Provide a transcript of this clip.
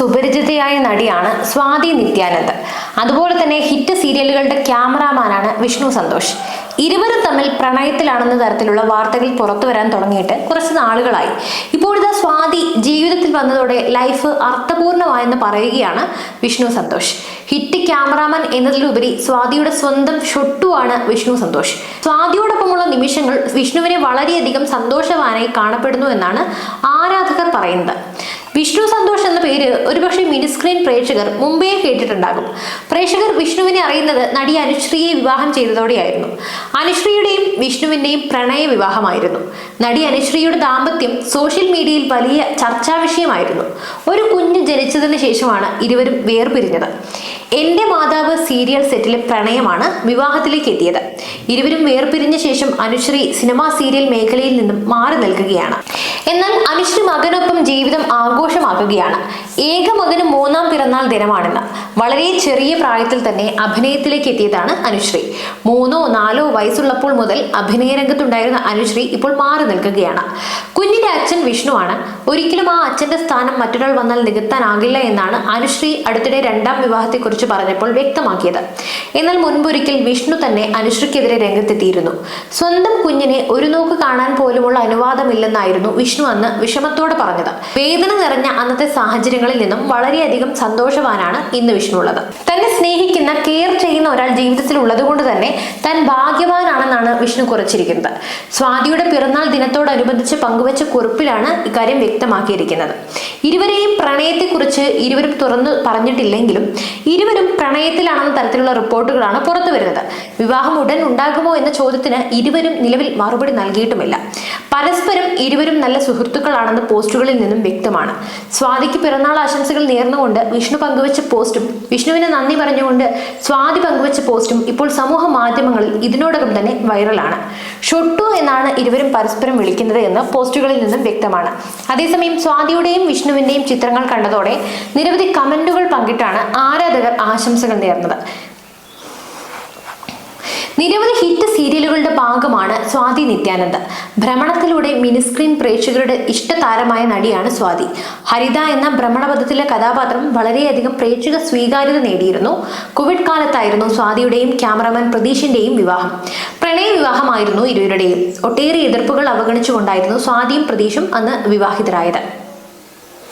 സുപരിചിതയായ നടിയാണ് സ്വാതി നിത്യാനന്ദ് അതുപോലെ തന്നെ ഹിറ്റ് സീരിയലുകളുടെ ക്യാമറാമാനാണ് വിഷ്ണു സന്തോഷ്. ഇരുവരും തമ്മിൽ പ്രണയത്തിലാണെന്ന തരത്തിലുള്ള വാർത്തകൾ പുറത്തു വരാൻ തുടങ്ങിയിട്ട് കുറച്ച് നാളുകളായി. ഇപ്പോഴിതാ സ്വാതി ജീവിതത്തിൽ വന്നതോടെ ലൈഫ് അർത്ഥപൂർണമായെന്ന് പറയുകയാണ് വിഷ്ണു സന്തോഷ്. ഹിറ്റ് ക്യാമറാമാൻ എന്നതിലുപരി സ്വാതിയുടെ സ്വന്തം ഷൊട്ടുവാണ് വിഷ്ണു സന്തോഷ്. സ്വാതിയോടൊപ്പമുള്ള നിമിഷങ്ങൾ വിഷ്ണുവിനെ വളരെയധികം സന്തോഷവാനായി കാണപ്പെടുന്നു എന്നാണ് ആരാധകർ പറയുന്നത്. വിഷ്ണു സന്തോഷ് എന്ന പേര് ഒരുപക്ഷെ മിനിസ്ക്രീൻ പ്രേക്ഷകർ മുമ്പേ കേട്ടിട്ടുണ്ടാകും. പ്രേക്ഷകർ വിഷ്ണുവിനെ അറിയുന്നത് നടി അനുശ്രീയെ വിവാഹം ചെയ്തതോടെയായിരുന്നു. അനുശ്രീയുടെയും വിഷ്ണുവിന്റെയും പ്രണയ വിവാഹമായിരുന്നു. നടി അനുശ്രീയുടെ ദാമ്പത്യം സോഷ്യൽ മീഡിയയിൽ വലിയ ചർച്ചാ വിഷയമായിരുന്നു. ഒരു കുഞ്ഞ് ജനിച്ചതിന് ശേഷമാണ് ഇരുവരും വേർപിരിഞ്ഞത്. എന്റെ മാതാവ് സീരിയൽ സെറ്റിലെ പ്രണയമാണ് വിവാഹത്തിലേക്ക് എത്തിയത്. ഇരുവരും വേർപിരിഞ്ഞ ശേഷം അനുശ്രീ സിനിമാ സീരിയൽ മേഖലയിൽ നിന്നും മാറി നിൽക്കുകയാണ്. എന്നാൽ അനുശ്രീ മകനൊപ്പം ജീവിതം ആഘോഷമാക്കുകയാണ്. ഏക മകന് മൂന്നാം പിറന്നാൾ ദിനമാണെന്ന് വളരെ ചെറിയ പ്രായത്തിൽ തന്നെ അഭിനയത്തിലേക്ക് എത്തിയതാണ് അനുശ്രീ. മൂന്നോ നാലോ വയസ്സുള്ളപ്പോൾ മുതൽ അഭിനയ രംഗത്തുണ്ടായിരുന്ന അനുശ്രീ ഇപ്പോൾ മാറി നിൽക്കുകയാണ്. കുഞ്ഞിന്റെ വിഷ്ണുവാണ്. ഒരിക്കലും ആ അച്ഛന്റെ സ്ഥാനം മറ്റൊരാൾ വന്നാൽ നികത്താനാകില്ല എന്നാണ് അനുശ്രീ അടുത്തിടെ രണ്ടാം വിവാഹത്തെക്കുറിച്ച് പറഞ്ഞപ്പോൾ വ്യക്തമാക്കിയത്. എന്നാൽ മുൻപൊരിക്കൽ വിഷ്ണു തന്നെ അനുശ്രീക്കെതിരെ രംഗത്തെത്തിയിരുന്നു. സ്വന്തം കുഞ്ഞിനെ ഒരു നോക്ക് കാണാൻ പോലുമുള്ള അനുവാദമില്ലെന്നായിരുന്നു വിഷ്ണു അന്ന് വിഷമത്തോടെ പറഞ്ഞത്. വേദന നിറഞ്ഞ അന്നത്തെ സാഹചര്യങ്ങളിൽ നിന്നും വളരെയധികം സന്തോഷവാനാണ് ഇന്ന് വിഷ്ണു ഉള്ളത് സ്നേഹിക്കുന്ന കെയർ ചെയ്യുന്ന ഒരാൾ ജീവിതത്തിൽ ഉള്ളതുകൊണ്ട് തന്നെ താൻ ഭാഗ്യവാനാണെന്നാണ് വിഷ്ണു കുറിച്ചിരിക്കുന്നത്. സ്വാതിയുടെ പിറന്നാൾ ദിനത്തോടനുബന്ധിച്ച് പങ്കുവച്ച കുറിപ്പിലാണ് ഇക്കാര്യം വ്യക്തമാക്കിയിരിക്കുന്നത്. ഇരുവരെയും പ്രണയത്തെക്കുറിച്ച് ഇരുവരും തുറന്നു പറഞ്ഞിട്ടില്ലെങ്കിലും ഇരുവരും പ്രണയത്തിലാണെന്ന തരത്തിലുള്ള റിപ്പോർട്ടുകളാണ് പുറത്തു വരുന്നത്. വിവാഹം ഉടൻ ഉണ്ടാകുമോ എന്ന ചോദ്യത്തിന് ഇരുവരും നിലവിൽ മറുപടി നൽകിയിട്ടുമില്ല. പരസ്പരം ഇരുവരും നല്ല സുഹൃത്തുക്കളാണെന്ന് പോസ്റ്റുകളിൽ നിന്നും വ്യക്തമാണ്. സ്വാതിക്ക് പിറന്നാൾ ആശംസകൾ നേർന്നുകൊണ്ട് വിഷ്ണു പങ്കുവച്ച പോസ്റ്റും വിഷ്ണുവിന് നന്ദി പറഞ്ഞുകൊണ്ട് സ്വാതി പങ്കുവച്ച പോസ്റ്റും ഇപ്പോൾ സമൂഹ മാധ്യമങ്ങളിൽ ഇതിനോടകം തന്നെ വൈറലാണ്. ഷൊട്ടു എന്നാണ് ഇരുവരും പരസ്പരം വിളിക്കുന്നത് എന്ന് പോസ്റ്റുകളിൽ നിന്നും വ്യക്തമാണ്. അതേസമയം സ്വാതിയുടെയും വിഷ്ണുവിന്റെയും ചിത്രങ്ങൾ കണ്ടതോടെ നിരവധി കമന്റുകൾ പങ്കിട്ടാണ് ആരാധകർ ആശംസകൾ നേർന്നത്. നിരവധി ഹിറ്റ് സീരിയലുകളുടെ ഭാഗമാണ് സ്വാതി നിത്യാനന്ദ്. ഭ്രമണത്തിലൂടെ മിനിസ്ക്രീൻ പ്രേക്ഷകരുടെ ഇഷ്ടതാരമായ നടിയാണ് സ്വാതി. ഹരിത എന്ന ഭ്രമണപഥത്തിലെ കഥാപാത്രം വളരെയധികം പ്രേക്ഷക സ്വീകാര്യത നേടിയിരുന്നു. കോവിഡ് കാലത്തായിരുന്നു സ്വാതിയുടെയും ക്യാമറമാൻ പ്രതീഷിന്റെയും വിവാഹം. പ്രണയ വിവാഹമായിരുന്നു ഇരുവരുടെയും. ഒട്ടേറെ എതിർപ്പുകൾ അവഗണിച്ചുകൊണ്ടായിരുന്നു സ്വാതിയും പ്രതീഷും അന്ന് വിവാഹിതരായത്.